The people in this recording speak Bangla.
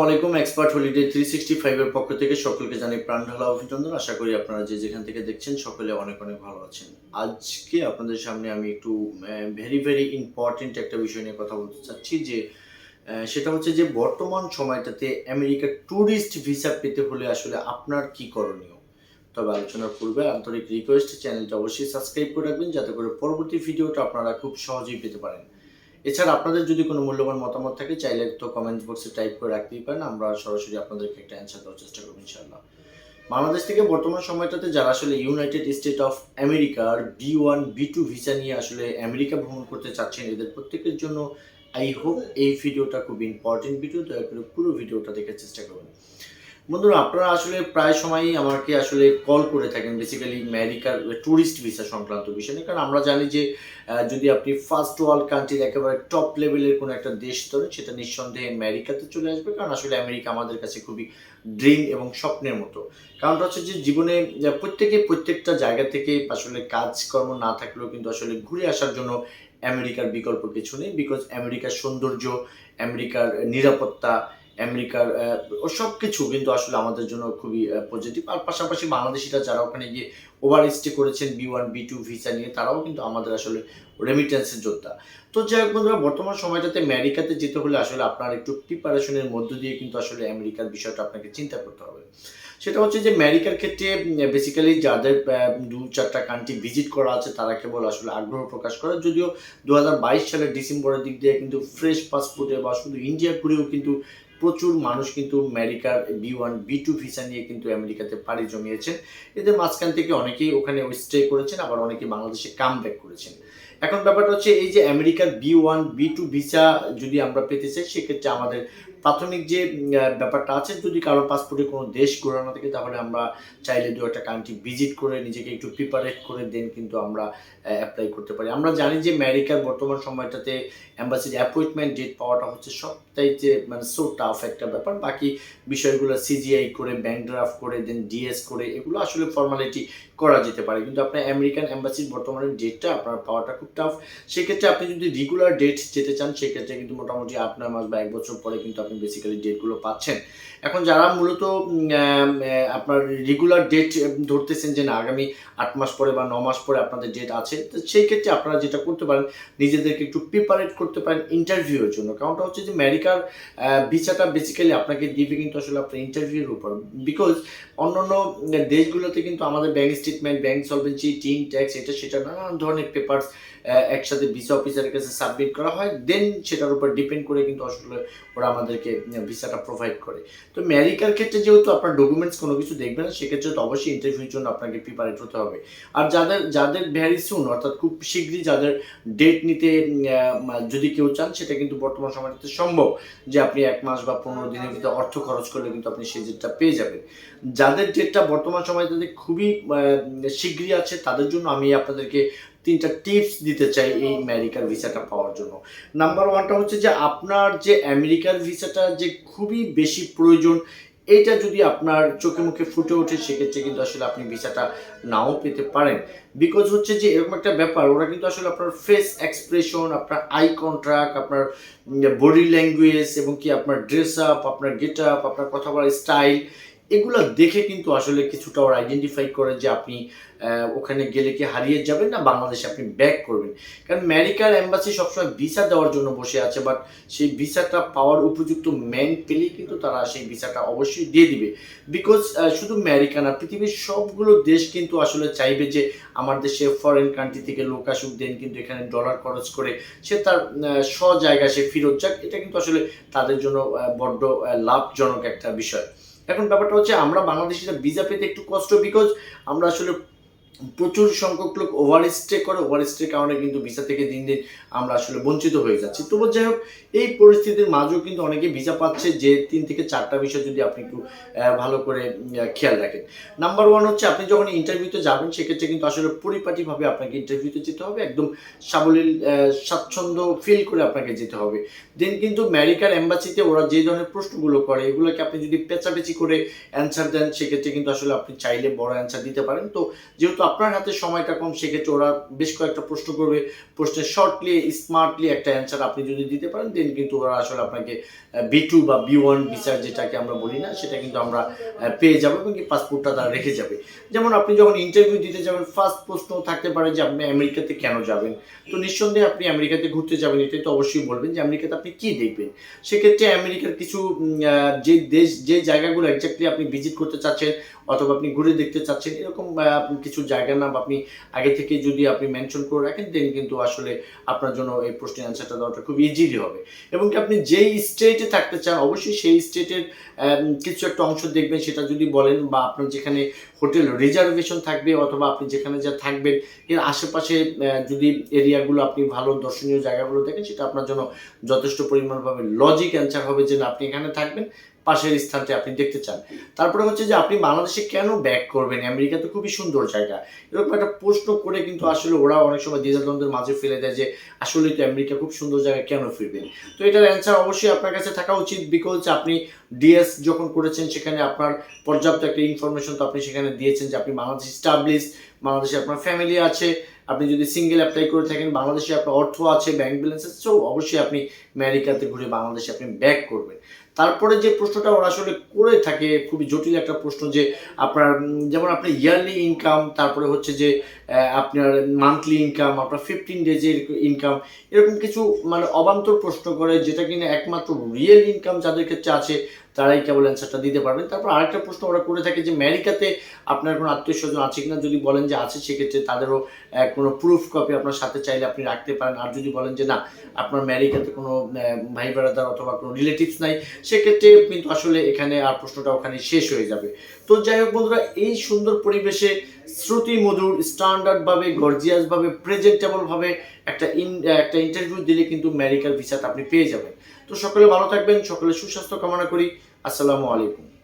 ওয়ালাইকুম এক্সপার্ট হলিডে থ্রি সিক্সটি ফাইভের পক্ষ থেকে সকলকে জানাই প্রাণ ঢালা অভিনন্দন। আশা করি আপনারা যে যেখান থেকে দেখছেন সকলে অনেক অনেক ভালো আছেন। আজকে আপনাদের সামনে আমি একটু ভেরি ভেরি ইম্পর্টেন্ট একটা বিষয় নিয়ে কথা বলতে চাচ্ছি যে সেটা হচ্ছে যে বর্তমান সময়টাতে আমেরিকার ট্যুরিস্ট ভিসা পেতে হলে আসলে আপনার কি করণীয়? তবে আলোচনার পূর্বে আন্তরিক রিকোয়েস্ট চ্যানেলটা অবশ্যই সাবস্ক্রাইব করে রাখবেন যাতে করে পরবর্তী ভিডিওটা আপনারা খুব সহজেই পেতে পারেন। এছাড়া আপনাদের যদি কোনো মূল্যবান মতামত থাকে, চাইলে তো কমেন্ট বক্সে টাইপ করে রাখতেই পারেন। আমরা সরাসরি আপনাদেরকে একটা অ্যান্সার দেওয়ার চেষ্টা করব ইনশাল্লাহ বাংলাদেশ থেকে বর্তমান সময়টাতে যারা আসলে ইউনাইটেড স্টেট অফ আমেরিকার B one B two visa নিয়ে আসলে আমেরিকা ভ্রমণ করতে চাচ্ছেন, এদের প্রত্যেকের জন্য আই হোপ এই ভিডিওটা খুব ইম্পর্টেন্ট ভিডিও দয়া করে পুরো ভিডিওটা দেখার চেষ্টা করবেন। বন্ধুরা, আপনারা আসলে প্রায় সময়ই আমাকে আসলে কল করে থাকেন বেসিক্যালি আমেরিকার ট্যুরিস্ট ভিসা সংক্রান্ত বিষয় নিয়ে। কারণ আমরা জানি যে যদি আপনি ফার্স্ট ওয়ার্ল্ড কান্ট্রির একেবারে টপ লেভেলের কোনো একটা দেশ ধরেন, সেটা নিঃসন্দেহে আমেরিকাতে চলে আসবে। কারণ আসলে আমেরিকা আমাদের কাছে খুবই ড্রিম এবং স্বপ্নের মতো। কারণটা হচ্ছে যে, জীবনে প্রত্যেকে প্রত্যেকটা জায়গা থেকে আসলে কাজকর্ম না থাকলেও কিন্তু আসলে ঘুরে আসার জন্য আমেরিকার বিকল্প কিছু নেই। বিকজ আমেরিকার সৌন্দর্য আমেরিকার নিরাপত্তা আমেরিকার সব কিছু কিন্তু আসলে আমাদের জন্য খুবই পজিটিভ আর পাশাপাশি বাংলাদেশিরা যারা ওখানে গিয়ে ওভার স্টে করেছেন B one B two visa নিয়ে, তারাও কিন্তু আমাদের আসলে রেমিটেন্সের যোদ্ধা। তো যাই হোক বন্ধুরা, বর্তমান সময়টাতে আমেরিকাতে যেতে হলে আসলে আপনার একটু প্রিপারেশনের মধ্য দিয়ে কিন্তু আসলে আমেরিকার বিষয়টা আপনাকে চিন্তা করতে হবে। সেটা হচ্ছে যে আমেরিকার ক্ষেত্রে বেসিক্যালি যাদের দু চারটা কান্ট্রি ভিজিট করা আছে, তারা কেবল আসলে আগ্রহ প্রকাশ করে। যদিও দু হাজার বাইশ সালের ডিসেম্বরের দিক দিয়ে কিন্তু ফ্রেশ পাসপোর্টে বা শুধু ইন্ডিয়া ঘুরেও কিন্তু প্রচুর মানুষ কিন্তু আমেরিকার B one B two visa নিয়ে কিন্তু আমেরিকাতে পাড়ি জমিয়েছেন। এদের মাঝখান থেকে অনেকেই ওখানে স্টে করেছেন, আবার অনেকে বাংলাদেশে কাম ব্যাক করেছেন। এখন ব্যাপারটা হচ্ছে, এই যে আমেরিকার B one B two visa যদি আমরা পেতে চাই, সেক্ষেত্রে আমাদের প্রাথমিক যে ব্যাপারটা আছে, যদি কারও পাসপোর্টে কোনো দেশ ঘোরানো থাকে, তাহলে আমরা চাইলে দু একটা কান্ট্রি ভিজিট করে নিজেকে একটু প্রিপারেট করে দেন, কিন্তু আমরা অ্যাপ্লাই করতে পারি। আমরা জানি যে আমেরিকার বর্তমান সময়টাতে অ্যাম্বাসির অ্যাপয়েন্টমেন্ট ডেট পাওয়াটা হচ্ছে সবচাইতে মানে সো টাফ একটা ব্যাপার। বাকি বিষয়গুলো সিজিআই করে ব্যাংক ড্রাফট করে দেন ডিএস করে, এগুলো আসলে ফর্মালিটি করা যেতে পারে। কিন্তু আপনার আমেরিকান অ্যাম্বাসির বর্তমানে ডেটটা আপনার পাওয়াটা খুব টাফ সেক্ষেত্রে আপনি যদি রেগুলার ডেট যেতে চান, সেক্ষেত্রে কিন্তু মোটামুটি আট, নয় মাস বা এক বছর পরে কিন্তু আপনি বেসিক্যালি ডেটগুলো পাচ্ছেন। এখন যারা মূলত আপনার রেগুলার ডেট ধরতেছেন যে না, আগামী আট মাস পরে বা ন মাস পরে আপনাদের ডেট আছে, তো সেই ক্ষেত্রে আপনারা যেটা করতে পারেন, নিজেদেরকে একটু প্রিপারেট করতে পারেন ইন্টারভিউয়ের জন্য। কারণটা হচ্ছে যে আমেরিকার ভিসাটা বেসিক্যালি আপনাকে দিবে কিন্তু আসলে আপনার ইন্টারভিউর উপর। বিকজ অন্যান্য দেশগুলোতে কিন্তু আমাদের bank statement bank solvency TIN tax এটা সেটা নানান ধরনের পেপার্স একসাথে ভিসা অফিসারের কাছে সাবমিট করা হয়। দেন সেটার উপর ডিপেন্ড করে কিন্তু আসলে ওরা আমাদেরকে ভিসাটা প্রোভাইড করে। তো আমেরিকার ক্ষেত্রে যেহেতু আপনার ডকুমেন্টস কোনো কিছু দেখবেন না, সেক্ষেত্রে তো অবশ্যই ইন্টারভিউর জন্য আপনাকে প্রিপারেট হতে হবে। আর যাদের যাদের ভ্যারি সুন অর্থাৎ খুব শীঘ্রই যাদের ডেট নিতে যদি কেউ চান, সেটা কিন্তু বর্তমান সময়টাতে সম্ভব যে আপনি এক মাস বা পনেরো দিনের ভিতরে অর্থ খরচ করলে কিন্তু আপনি সেই ডেটটা পেয়ে যাবেন। যাদের ডেটটা বর্তমান সময়টাতে খুবই শীঘ্রই আছে, তাদের জন্য আমি আপনাদেরকে তিনটা টিপস দিতে চাই এই আমেরিকার ভিসাটা পাওয়ার জন্য। নাম্বার ওয়ানটা হচ্ছে যে আপনার যে আমেরিকার ভিসাটা যে খুবই বেশি প্রয়োজন, এটা যদি আপনার চোখে মুখে ফুটে ওঠে, সেক্ষেত্রে কিন্তু আসলে আপনি ভিসাটা নাও পেতে পারেন। বিকজ হচ্ছে যে এরকম একটা ব্যাপার, ওরা কিন্তু আসলে আপনার ফেস এক্সপ্রেশন আপনার আই কন্ট্রাক্ট আপনার বডি ল্যাঙ্গুয়েজ এবং কি আপনার ড্রেস আপ আপনার গেট আপ আপনার কথা বলার স্টাইল এগুলো দেখে কিন্তু আসলে কিছুটা ওরা আইডেন্টিফাই করে যে আপনি ওখানে গেলে কি হারিয়ে যাবেন না বাংলাদেশে আপনি ব্যাক করবেন। কারণ আমেরিকার এম্বাসি সবসময় ভিসা দেওয়ার জন্য বসে আছে বাট সেই ভিসাটা পাওয়ার উপযুক্ত ম্যান পেলেই কিন্তু তারা সেই ভিসাটা অবশ্যই দিয়ে দিবে। বিকজ শুধু আমেরিকা না পৃথিবীর সবগুলো দেশ কিন্তু আসলে চাইবে যে আমার দেশে ফরেন কান্ট্রি থেকে লোক আসুক দেন কিন্তু এখানে ডলার খরচ করে সে তার আহ, স্ব জায়গায় সে ফেরত যাক। এটা কিন্তু আসলে তাদের জন্য বড্ড লাভজনক একটা বিষয়। এখন ব্যাপারটা হচ্ছে আমরা বাংলাদেশিরা ভিসা পেতে একটু কষ্ট বিকজ আমরা আসলে প্রচুর সংখ্যক লোক ওভার স্টে করে ওভার স্টের কারণে কিন্তু ভিসা থেকে দিন দিন আমরা আসলে বঞ্চিত হয়ে যাচ্ছি। তবু যাই হোক, এই পরিস্থিতির মাঝেও কিন্তু অনেকে ভিসা পাচ্ছে যে তিন থেকে চারটা বিষয় যদি আপনি একটু ভালো করে খেয়াল রাখেন। নাম্বার ওয়ান হচ্ছে আপনি যখন ইন্টারভিউতে যাবেন, সেক্ষেত্রে কিন্তু আসলে পরিপাটিভাবে আপনাকে ইন্টারভিউতে যেতে হবে, একদম সাবলীল স্বাচ্ছন্দ্য ফিল করে আপনাকে যেতে হবে। দেন কিন্তু আমেরিকার এম্বাসিতে ওরা যে ধরনের প্রশ্নগুলো করে, এগুলোকে আপনি যদি পেঁচাপেচি করে অ্যান্সার দেন, সেক্ষেত্রে কিন্তু আসলে আপনি চাইলে বড় অ্যান্সার দিতে পারেন। তো যেহেতু আপনার হাতে সময়টা কম, সেক্ষেত্রে ওরা বেশ কয়েকটা প্রশ্ন করবে। প্রশ্নের শর্টলি স্মার্টলি একটা অ্যান্সার আপনি যদি দিতে পারেন দেন কিন্তু ওরা আসলে আপনাকে বি টু বা বি ওয়ান বিচার যেটাকে আমরা বলি না, সেটা কিন্তু আমরা পেয়ে যাব এবং পাসপোর্টটা তারা রেখে যাবে। যেমন আপনি যখন ইন্টারভিউ দিতে যাবেন ফার্স্ট প্রশ্ন থাকতে পারে যে আপনি আমেরিকাতে কেন যাবেন? তো নিঃসন্দেহে আপনি আমেরিকাতে ঘুরতে যাবেন, এটাই তো অবশ্যই বলবেন যে আমেরিকাতে আপনি কি দেখবেন? সেক্ষেত্রে আমেরিকার কিছু যে দেশ, যে জায়গাগুলো একজাক্টলি আপনি ভিজিট করতে চাচ্ছেন অথবা আপনি ঘুরে দেখতে চাচ্ছেন, এরকম কিছু জায়গার নাম আপনি আগে থেকে যদি আপনি মেনশন করে রাখেন দেন কিন্তু আসলে আপনার জন্য এই প্রশ্নের অ্যান্সারটা দেওয়াটা খুব ইজিলি হবে। এবং কি আপনি যেই স্টেটে থাকতে চান, অবশ্যই সেই স্টেটের কিছু একটা অংশ দেখবেন, সেটা যদি বলেন বা আপনার যেখানে হোটেল রিজার্ভেশন থাকবে অথবা আপনি যেখানে যা থাকবেন, এর আশেপাশে যদি এরিয়াগুলো আপনি ভালো দর্শনীয় জায়গাগুলো দেখেন, সেটা আপনার জন্য যথেষ্ট পরিমাণভাবে লজিক অ্যান্সার হবে যে আপনি এখানে থাকবেন। পাশের স্থানটি আপনি দেখতে চান। তারপরে হচ্ছে যে আপনি বাংলাদেশে কেন ব্যাক করবেন? আমেরিকা তো খুবই সুন্দর জায়গা। এরকম একটা প্রশ্ন করে কিন্তু আসলে ওরা অনেক সময় দ্বিধাদ্বন্দ্বের মাঝে ফেলে দেয় যে আসলে তো আমেরিকা খুব সুন্দর জায়গা কেন ফিরবেন তো এটার অ্যান্সার অবশ্যই আপনার কাছে থাকা উচিত বিকজ আপনি ডিএস যখন করেছেন, সেখানে আপনার পর্যাপ্ত একটা ইনফরমেশন তো আপনি সেখানে দিয়েছেন যে আপনি বাংলাদেশ স্টাবলিশ বাংলাদেশে আপনার ফ্যামিলি আছে। আপনি যদি সিঙ্গেল অ্যাপ্লাই করে থাকেন, বাংলাদেশে আপনার অর্থ আছে ব্যাংক ব্যালেন্স আছে অবশ্যই আপনি আমেরিকাতে ঘুরে বাংলাদেশে আপনি ব্যাক করবেন। তারপরে যে প্রশ্নটা ওরা আসলে করে থাকে, খুবই জটিল একটা প্রশ্ন যে আপনার যেমন আপনার ইয়ারলি ইনকাম তারপরে হচ্ছে যে আপনার মান্থলি ইনকাম আপনার ফিফটিন ডেজের ইনকাম এরকম কিছু মানে অবান্তর প্রশ্ন করে যেটা কিনা একমাত্র রিয়েল ইনকাম যাদের ক্ষেত্রে আছে, তারাই কেবল অ্যান্সারটা দিতে পারবেন। তারপর আরেকটা প্রশ্ন ওরা করে থাকে যে আমেরিকাতে আপনার কোনো আত্মীয় স্বজন আছে কিনা, যদি বলেন যে আছে সেক্ষেত্রে তাদেরও কোনো প্রুফ কপি আপনার সাথে চাইলে আপনি রাখতে পারেন। আর যদি বলেন যে না, আপনার আমেরিকাতে কোনো ভাই ব্রাদার অথবা কোনো রিলেটিভস নাই সেক্ষেত্রে কিন্তু আসলে এখানে আর প্রশ্নটা ওখানে শেষ হয়ে যাবে। তো যাই হোক বন্ধুরা, এই সুন্দর পরিবেশে শ্রুতি মধুর স্ট্যান্ডার্ডভাবে গর্জিয়াসভাবে প্রেজেন্টেবলভাবে একটা ইন একটা ইন্টারভিউ দিলে কিন্তু মেডিকেল ভিসাটা আপনি পেয়ে যাবেন। তো সকলে ভালো থাকবেন, সকলে সুস্বাস্থ্য কামনা করি। আসসালামু আলাইকুম।